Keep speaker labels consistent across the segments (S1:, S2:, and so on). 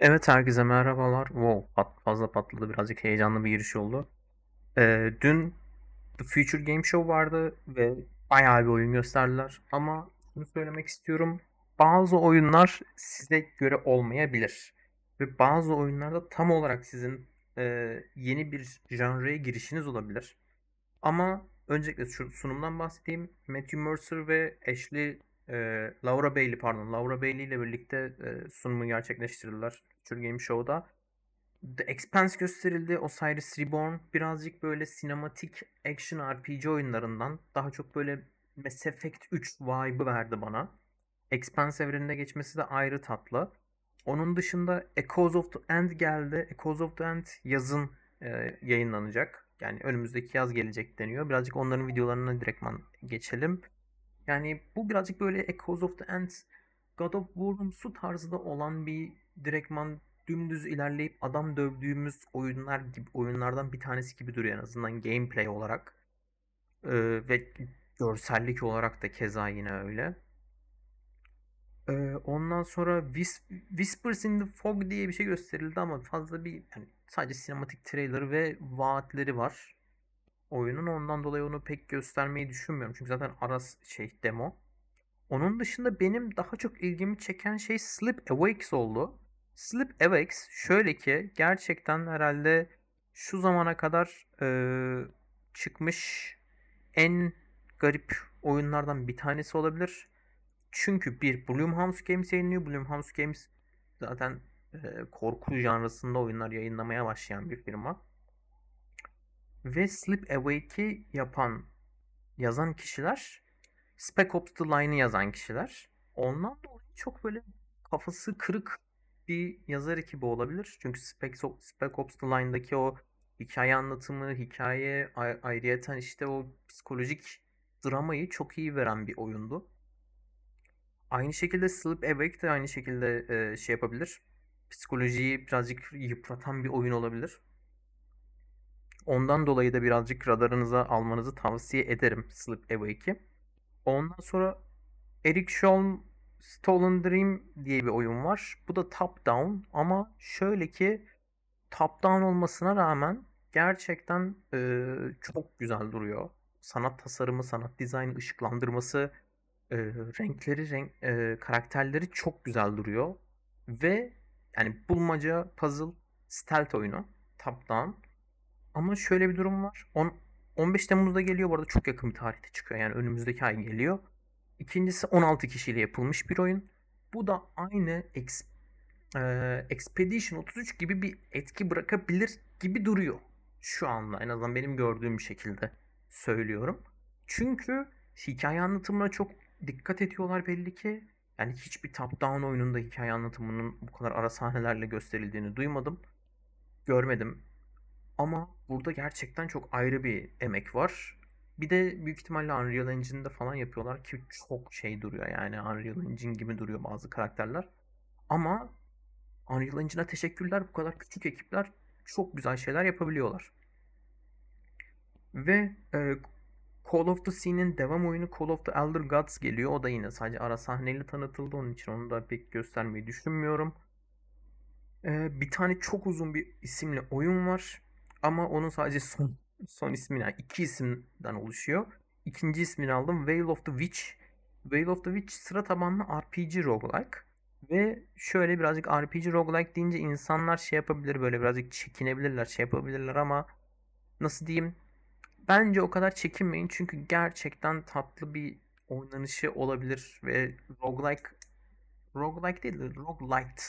S1: Evet herkese merhabalar. Wow, pat, fazla patladı. Birazcık heyecanlı bir giriş oldu. Ee, dün The Future Game Show vardı ve bayağı bir oyun gösterdiler. Ama şunu söylemek istiyorum. Bazı oyunlar size göre olmayabilir. Ve bazı oyunlarda tam olarak sizin e, yeni bir janraya girişiniz olabilir. Ama öncelikle şu sunumdan bahsedeyim. Matthew Mercer ve Ashley Laura Bailey pardon Laura Bailey ile birlikte e, sunumu gerçekleştirdiler Future Game Show'da. The Expanse gösterildi. Osiris Reborn birazcık böyle sinematik action RPG oyunlarından daha çok böyle Mass Effect 3 vibe'ı verdi bana. Expanse evrenine geçmesi de ayrı tatlı. Onun dışında Echoes of the End geldi. Echoes of the End yazın e, yayınlanacak. Yani önümüzdeki yaz gelecek deniyor. Birazcık onların videolarına direktman geçelim. Yani bu birazcık böyle Echoes of the End God of War'umsu tarzda olan bir direktman dümdüz ilerleyip adam dövdüğümüz oyunlar gibi oyunlardan bir tanesi gibi duruyor en azından gameplay olarak. Ee, ve görsellik olarak da keza yine öyle. Ee, ondan sonra Whis- Whispers in the Fog diye bir şey gösterildi ama fazla bir yani sadece sinematik trailer ve vaatleri var oyunun. Ondan dolayı onu pek göstermeyi düşünmüyorum. Çünkü zaten aras şey demo. Onun dışında benim daha çok ilgimi çeken şey Sleep Awakes oldu. Sleep Awakes şöyle ki gerçekten herhalde şu zamana kadar eee, çıkmış en garip oyunlardan bir tanesi olabilir. Çünkü bir Blumhouse Games yayınlıyor. Blumhouse Games zaten eee, korku janrasında oyunlar yayınlamaya başlayan bir firma. Ve Sleep Awake'i yapan, yazan kişiler Spec Ops The Line'ı yazan kişiler. Ondan dolayı çok böyle kafası kırık bir yazar ekibi olabilir. Çünkü Spec, Spec Ops The Line'daki o hikaye anlatımı, hikaye ay- ayrıyeten işte o psikolojik dramayı çok iyi veren bir oyundu. Aynı şekilde Sleep Awake de aynı şekilde e, şey yapabilir. Psikolojiyi birazcık yıpratan bir oyun olabilir. Ondan dolayı da birazcık radarınıza almanızı tavsiye ederim Sleep Awake'i. Ondan sonra Eric Sholm Stolen Dream diye bir oyun var. Bu da top down ama şöyle ki top down olmasına rağmen gerçekten e, çok güzel duruyor. Sanat tasarımı, sanat dizaynı, ışıklandırması, e, renkleri, renk, e, karakterleri çok güzel duruyor. Ve yani bulmaca, puzzle, stealth oyunu top down. Ama şöyle bir durum var. On, 15 Temmuz'da geliyor bu arada çok yakın bir tarihte çıkıyor. Yani önümüzdeki ay geliyor. İkincisi 16 kişiyle yapılmış bir oyun. Bu da aynı Ex, e, Expedition 33 gibi bir etki bırakabilir gibi duruyor. Şu anda en azından benim gördüğüm bir şekilde söylüyorum. Çünkü hikaye anlatımına çok dikkat ediyorlar belli ki. Yani hiçbir top-down oyununda hikaye anlatımının bu kadar ara sahnelerle gösterildiğini duymadım. Görmedim. Ama burada gerçekten çok ayrı bir emek var. Bir de büyük ihtimalle Unreal Engine'de falan yapıyorlar ki çok şey duruyor yani Unreal Engine gibi duruyor bazı karakterler. Ama Unreal Engine'a teşekkürler bu kadar küçük ekipler çok güzel şeyler yapabiliyorlar. Ve e, Call of the Sea'nin devam oyunu Call of the Elder Gods geliyor. O da yine sadece ara sahneyle tanıtıldı. Onun için onu da pek göstermeyi düşünmüyorum. E, bir tane çok uzun bir isimli oyun var. Ama onun sadece son son ismi yani iki isimden oluşuyor. İkinci ismini aldım. Veil of the Witch. Veil of the Witch sıra tabanlı RPG roguelike. Ve şöyle birazcık RPG roguelike deyince insanlar şey yapabilir böyle birazcık çekinebilirler şey yapabilirler ama nasıl diyeyim bence o kadar çekinmeyin çünkü gerçekten tatlı bir oynanışı olabilir ve roguelike roguelike değil de roguelite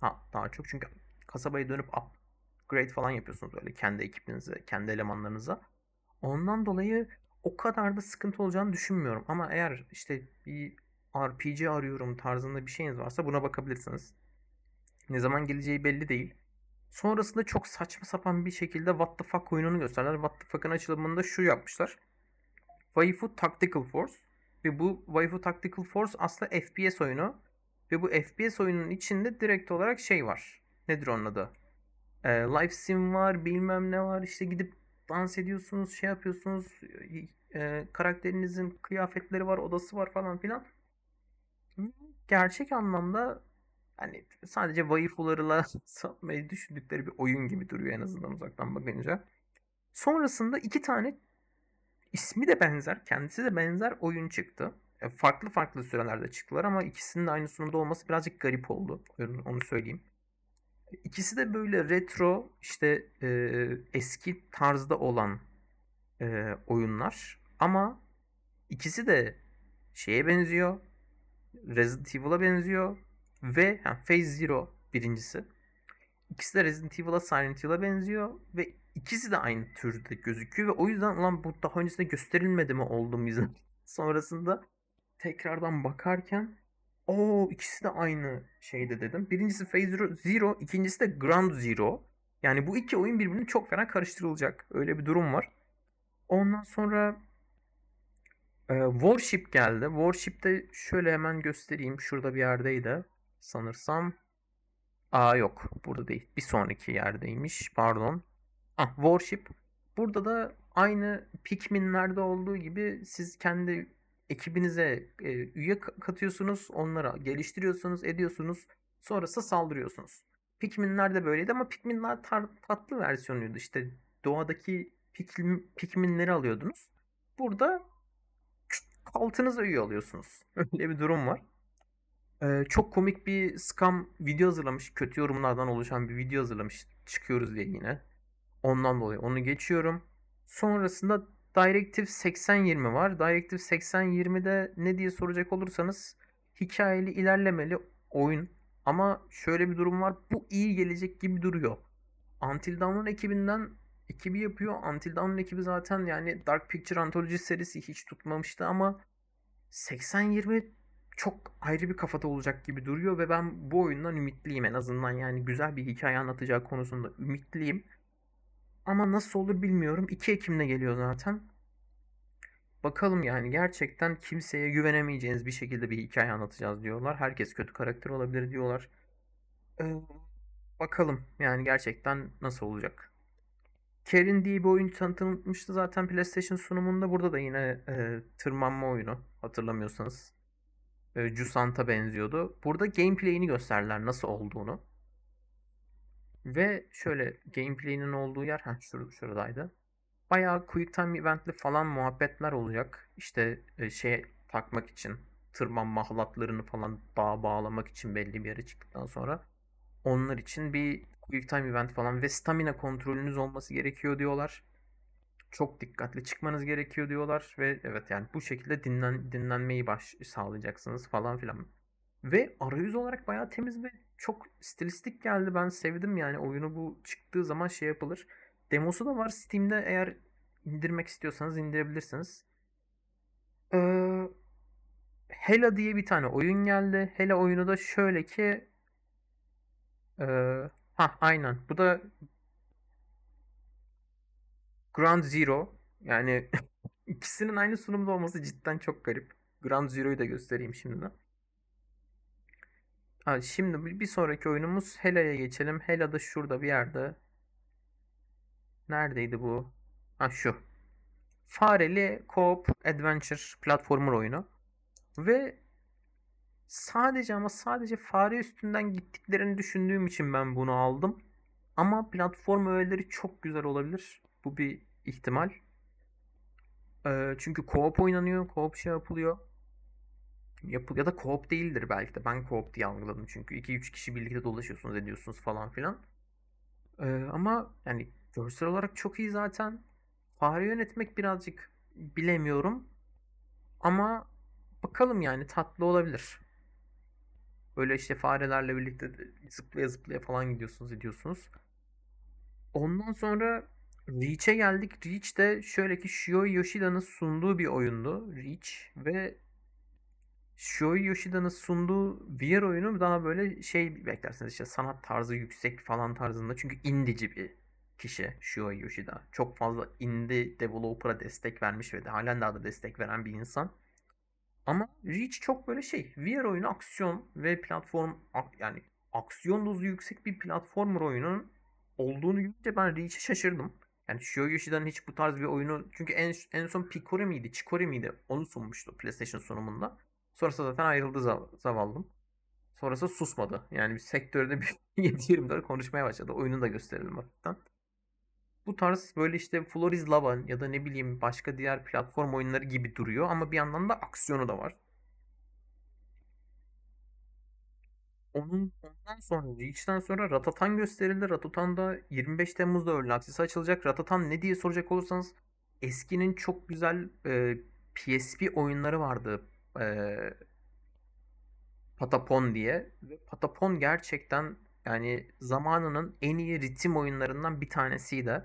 S1: ha, daha çok çünkü kasabaya dönüp upgrade falan yapıyorsunuz öyle kendi ekibinize, kendi elemanlarınıza. Ondan dolayı o kadar da sıkıntı olacağını düşünmüyorum. Ama eğer işte bir RPG arıyorum tarzında bir şeyiniz varsa buna bakabilirsiniz. Ne zaman geleceği belli değil. Sonrasında çok saçma sapan bir şekilde What the fuck oyununu gösterdiler. What the fuck'ın açılımında şu yapmışlar. Waifu Tactical Force. Ve bu Waifu Tactical Force aslında FPS oyunu. Ve bu FPS oyunun içinde direkt olarak şey var. Nedir onun adı? E, live sim var bilmem ne var işte gidip dans ediyorsunuz şey yapıyorsunuz e, karakterinizin kıyafetleri var odası var falan filan. Gerçek anlamda hani sadece waifularla satmayı düşündükleri bir oyun gibi duruyor en azından uzaktan bakınca. Sonrasında iki tane ismi de benzer, kendisi de benzer oyun çıktı. E, farklı farklı sürelerde çıktılar ama ikisinin de aynı sunumda olması birazcık garip oldu. Onu söyleyeyim. İkisi de böyle retro işte e, eski tarzda olan e, oyunlar ama ikisi de şeye benziyor. Resident Evil'a benziyor ve ha, Phase Zero birincisi. İkisi de Resident Evil'a Silent Hill'a benziyor ve ikisi de aynı türde gözüküyor ve o yüzden ulan bu daha öncesinde gösterilmedi mi oldum izin. Sonrasında tekrardan bakarken o ikisi de aynı şeyde dedim. Birincisi Phase Zero, Zero, ikincisi de Ground Zero. Yani bu iki oyun birbirini çok fena karıştırılacak. Öyle bir durum var. Ondan sonra e, Warship geldi. Warship'te şöyle hemen göstereyim. Şurada bir yerdeydi. Sanırsam. Aa yok. Burada değil. Bir sonraki yerdeymiş. Pardon. Ah Warship. Burada da aynı Pikmin'lerde olduğu gibi siz kendi ekibinize e, üye katıyorsunuz. Onlara geliştiriyorsunuz, ediyorsunuz. Sonrasında saldırıyorsunuz. Pikmin'ler de böyleydi ama Pikmin'ler tatlı versiyonuydu. İşte doğadaki Pikmin, Pikmin'leri alıyordunuz. Burada altınıza üye alıyorsunuz. Öyle bir durum var. Ee, çok komik bir scam video hazırlamış. Kötü yorumlardan oluşan bir video hazırlamış. Çıkıyoruz diye yine. Ondan dolayı onu geçiyorum. Sonrasında Directive 8020 var. Directive 8020'de ne diye soracak olursanız hikayeli ilerlemeli oyun. Ama şöyle bir durum var. Bu iyi gelecek gibi duruyor. Until Dawn'un ekibinden ekibi yapıyor. Until Dawn'un ekibi zaten yani Dark Picture Anthology serisi hiç tutmamıştı ama 8020 çok ayrı bir kafada olacak gibi duruyor ve ben bu oyundan ümitliyim en azından yani güzel bir hikaye anlatacağı konusunda ümitliyim. Ama nasıl olur bilmiyorum. 2 Ekim'de geliyor zaten. Bakalım yani gerçekten kimseye güvenemeyeceğiniz bir şekilde bir hikaye anlatacağız diyorlar. Herkes kötü karakter olabilir diyorlar. Ee, bakalım yani gerçekten nasıl olacak. Kerin diye bir oyun tanıtılmıştı zaten PlayStation sunumunda. Burada da yine e, tırmanma oyunu hatırlamıyorsanız. E, Jusant'a benziyordu. Burada gameplay'ini gösterdiler nasıl olduğunu. Ve şöyle gameplay'inin olduğu yer ha şur şuradaydı. Bayağı quick time eventli falan muhabbetler olacak. İşte e, şey takmak için tırmanma halatlarını falan dağa bağlamak için belli bir yere çıktıktan sonra onlar için bir quick time event falan ve stamina kontrolünüz olması gerekiyor diyorlar. Çok dikkatli çıkmanız gerekiyor diyorlar ve evet yani bu şekilde dinlen dinlenmeyi baş sağlayacaksınız falan filan. Ve arayüz olarak bayağı temiz ve çok stilistik geldi. Ben sevdim yani oyunu bu çıktığı zaman şey yapılır. Demosu da var Steam'de eğer indirmek istiyorsanız indirebilirsiniz. Ee, Hela diye bir tane oyun geldi. Hela oyunu da şöyle ki ee, ha aynen. Bu da Ground Zero. Yani ikisinin aynı sunumda olması cidden çok garip. Ground Zero'yu da göstereyim şimdi. Ha, şimdi bir sonraki oyunumuz Hela'ya geçelim. Hela da şurada bir yerde. Neredeydi bu? Ha şu. Fareli Co-op Adventure platformer oyunu. Ve sadece ama sadece fare üstünden gittiklerini düşündüğüm için ben bunu aldım. Ama platform öğeleri çok güzel olabilir. Bu bir ihtimal. Ee, çünkü co-op oynanıyor. Co-op şey yapılıyor. Yapı ya da co-op değildir belki de. Ben co-op diye algıladım çünkü 2-3 kişi birlikte dolaşıyorsunuz ediyorsunuz falan filan. Ee, ama yani görsel olarak çok iyi zaten. Fare yönetmek birazcık bilemiyorum. Ama bakalım yani tatlı olabilir. Böyle işte farelerle birlikte zıplaya zıplaya falan gidiyorsunuz ediyorsunuz. Ondan sonra Reach'e geldik. Reach de şöyle ki Shioi Yoshida'nın sunduğu bir oyundu. Reach ve Shioi Yoshida'nın sunduğu VR oyunu daha böyle şey beklersiniz işte sanat tarzı yüksek falan tarzında. Çünkü indici bir kişi Shioi Yoshida. Çok fazla indie developer'a destek vermiş ve de halen daha da destek veren bir insan. Ama Reach çok böyle şey VR oyunu aksiyon ve platform yani aksiyon dozu yüksek bir platformer oyunun olduğunu görünce ben Reach'e şaşırdım. Yani Shioi Yoshida'nın hiç bu tarz bir oyunu çünkü en, en son Picori miydi, Chikori miydi onu sunmuştu PlayStation sunumunda. Sonrasında zaten ayrıldı zav zavallım. Sonrası susmadı. Yani bir sektörde bir 7-24 konuşmaya başladı. Oyunu da gösterelim hafiften. Bu tarz böyle işte Floris Lava ya da ne bileyim başka diğer platform oyunları gibi duruyor ama bir yandan da aksiyonu da var. Onun ondan sonra Reach'ten sonra Ratatan gösterildi. Ratatan da 25 Temmuz'da Early Access'a açılacak. Ratatan ne diye soracak olursanız eskinin çok güzel e, PSP oyunları vardı. E, Patapon diye. Ve Patapon gerçekten yani zamanının en iyi ritim oyunlarından bir tanesiydi.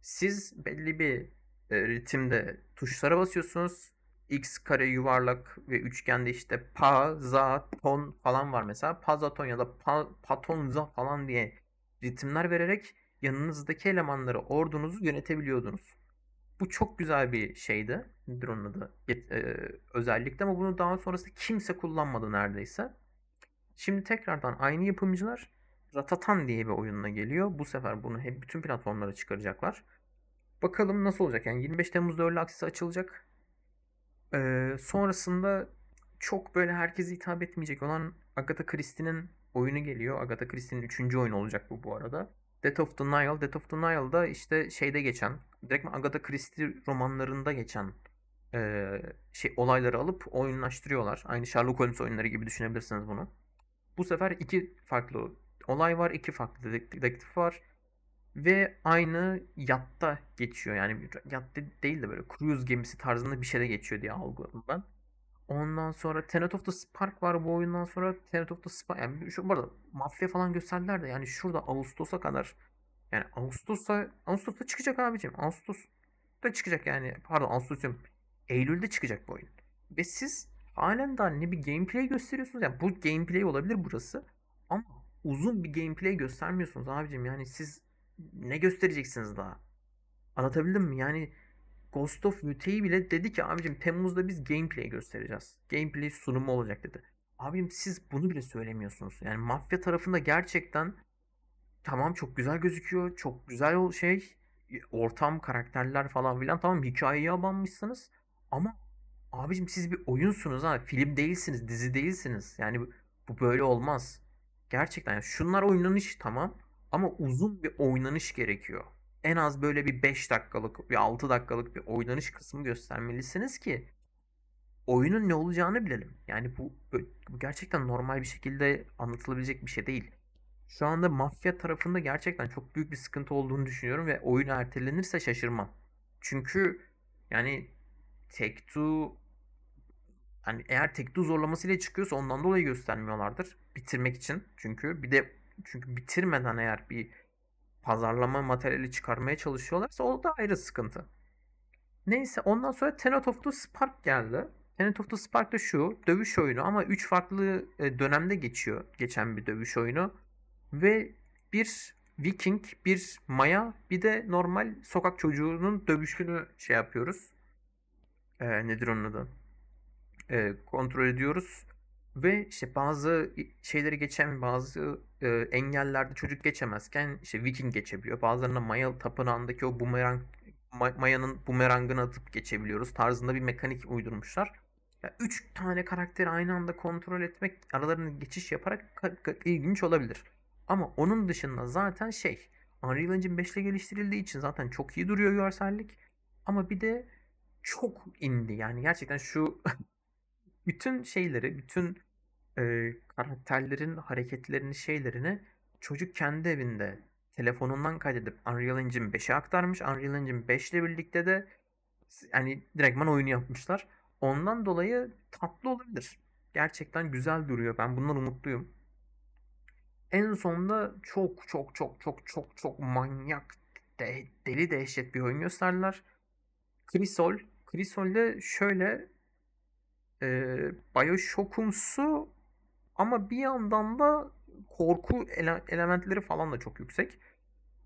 S1: Siz belli bir e, ritimde tuşlara basıyorsunuz. X kare yuvarlak ve üçgende işte pa, za, ton falan var mesela. Pazaton ya da pa, patonza falan diye ritimler vererek yanınızdaki elemanları, ordunuzu yönetebiliyordunuz. Bu çok güzel bir şeydi. Nedir onun adı? E, özellikle ama bunu daha sonrasında kimse kullanmadı neredeyse. Şimdi tekrardan aynı yapımcılar Ratatan diye bir oyunla geliyor. Bu sefer bunu hep bütün platformlara çıkaracaklar. Bakalım nasıl olacak. Yani 25 Temmuz'da Early Access açılacak. Ee, sonrasında çok böyle herkese hitap etmeyecek olan Agatha Christie'nin oyunu geliyor. Agatha Christie'nin 3. oyunu olacak bu bu arada. Death of the Nile. Death of the Nile'da işte şeyde geçen, direkt Agatha Christie romanlarında geçen e, şey olayları alıp oyunlaştırıyorlar. Aynı Sherlock Holmes oyunları gibi düşünebilirsiniz bunu. Bu sefer iki farklı olay var, iki farklı dedek- dedektif var ve aynı yatta geçiyor. Yani yat de- değil de böyle cruise gemisi tarzında bir şeyde geçiyor diye algıladım ben. Ondan sonra Tenet of the Spark var bu oyundan sonra Tenet of the Spark yani şu bu arada mafya falan gösterdiler de yani şurada Ağustos'a kadar yani Ağustos'a Ağustos'ta çıkacak abicim. Ağustos'ta çıkacak yani. Pardon Ağustos. Eylül'de çıkacak bu oyun. Ve siz halen daha ne bir gameplay gösteriyorsunuz. Yani bu gameplay olabilir burası. Ama uzun bir gameplay göstermiyorsunuz abicim. Yani siz ne göstereceksiniz daha? Anlatabildim mi? Yani Ghost of Yutei'yi bile dedi ki abicim Temmuz'da biz gameplay göstereceğiz. Gameplay sunumu olacak dedi. Abim siz bunu bile söylemiyorsunuz. Yani mafya tarafında gerçekten tamam çok güzel gözüküyor. Çok güzel şey. Ortam, karakterler falan filan. Tamam hikayeye abanmışsınız. Ama abicim siz bir oyunsunuz ha. Film değilsiniz, dizi değilsiniz. Yani bu, böyle olmaz. Gerçekten yani şunlar oynanış tamam. Ama uzun bir oynanış gerekiyor. En az böyle bir 5 dakikalık, bir 6 dakikalık bir oynanış kısmı göstermelisiniz ki oyunun ne olacağını bilelim. Yani bu, bu gerçekten normal bir şekilde anlatılabilecek bir şey değil. Şu anda mafya tarafında gerçekten çok büyük bir sıkıntı olduğunu düşünüyorum ve oyun ertelenirse şaşırmam. Çünkü yani Take-Two hani eğer Take-Two zorlamasıyla çıkıyorsa ondan dolayı göstermiyorlardır. Bitirmek için. Çünkü bir de çünkü bitirmeden eğer bir pazarlama materyali çıkarmaya çalışıyorlarsa o da ayrı sıkıntı. Neyse ondan sonra Tenet of the Spark geldi. Tenet of the Spark da şu dövüş oyunu ama 3 farklı e, dönemde geçiyor. Geçen bir dövüş oyunu. Ve bir Viking, bir Maya, bir de normal sokak çocuğunun dövüşünü şey yapıyoruz. Ee, nedir onun adı? Ee, kontrol ediyoruz. Ve işte bazı şeyleri geçen bazı e, engellerde çocuk geçemezken işte Viking geçebiliyor. Bazılarına Maya tapınağındaki o bumerang Ma- Maya'nın bumerangını atıp geçebiliyoruz tarzında bir mekanik uydurmuşlar. Ya üç tane karakteri aynı anda kontrol etmek, aralarında geçiş yaparak ilginç olabilir. Ama onun dışında zaten şey, Unreal Engine 5 ile geliştirildiği için zaten çok iyi duruyor görsellik. Ama bir de çok indi. Yani gerçekten şu bütün şeyleri, bütün e, karakterlerin hareketlerini, şeylerini çocuk kendi evinde telefonundan kaydedip Unreal Engine 5'e aktarmış. Unreal Engine 5 ile birlikte de yani direktman oyunu yapmışlar. Ondan dolayı tatlı olabilir. Gerçekten güzel duruyor. Ben bundan umutluyum. En sonunda çok çok çok çok çok çok manyak de, deli dehşet bir oyun gösterdiler. Crisol. Crisol'de şöyle e, Bioshock'umsu ama bir yandan da korku ele- elementleri falan da çok yüksek.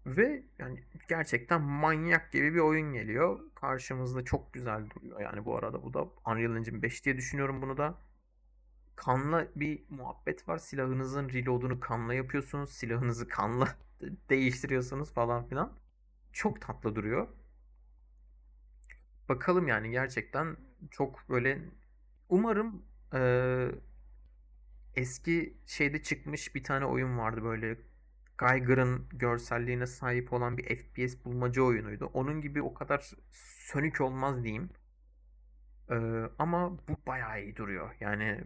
S1: Ve yani gerçekten manyak gibi bir oyun geliyor. Karşımızda çok güzel duruyor. Yani bu arada bu da Unreal Engine 5 diye düşünüyorum bunu da. Kanla bir muhabbet var. Silahınızın reload'unu kanla yapıyorsunuz. Silahınızı kanla değiştiriyorsunuz falan filan. Çok tatlı duruyor. Bakalım yani gerçekten çok böyle umarım eee, eski şeyde çıkmış bir tane oyun vardı böyle Geiger'ın görselliğine sahip olan bir FPS bulmaca oyunuydu. Onun gibi o kadar sönük olmaz diyeyim. Ee, ama bu bayağı iyi duruyor. Yani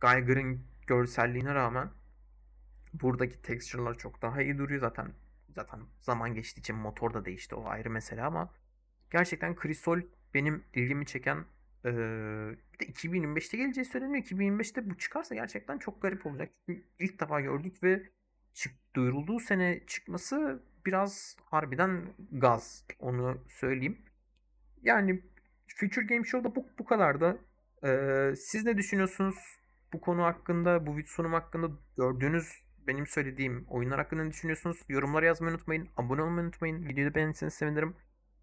S1: Geiger'ın görselliğine rağmen buradaki texture'lar çok daha iyi duruyor zaten. Zaten zaman geçtiği için motor da değişti o ayrı mesele ama gerçekten Crisol benim ilgimi çeken ee, bir de 2025'te geleceği söyleniyor. 2025'te bu çıkarsa gerçekten çok garip olacak. Çünkü ilk defa gördük ve çık, duyurulduğu sene çıkması biraz harbiden gaz. Onu söyleyeyim. Yani Future Game Show'da bu, bu kadar da. Ee, siz ne düşünüyorsunuz bu konu hakkında, bu sunum hakkında gördüğünüz benim söylediğim oyunlar hakkında ne düşünüyorsunuz? Yorumlara yazmayı unutmayın. Abone olmayı unutmayın. Videoyu beğenirseniz sevinirim.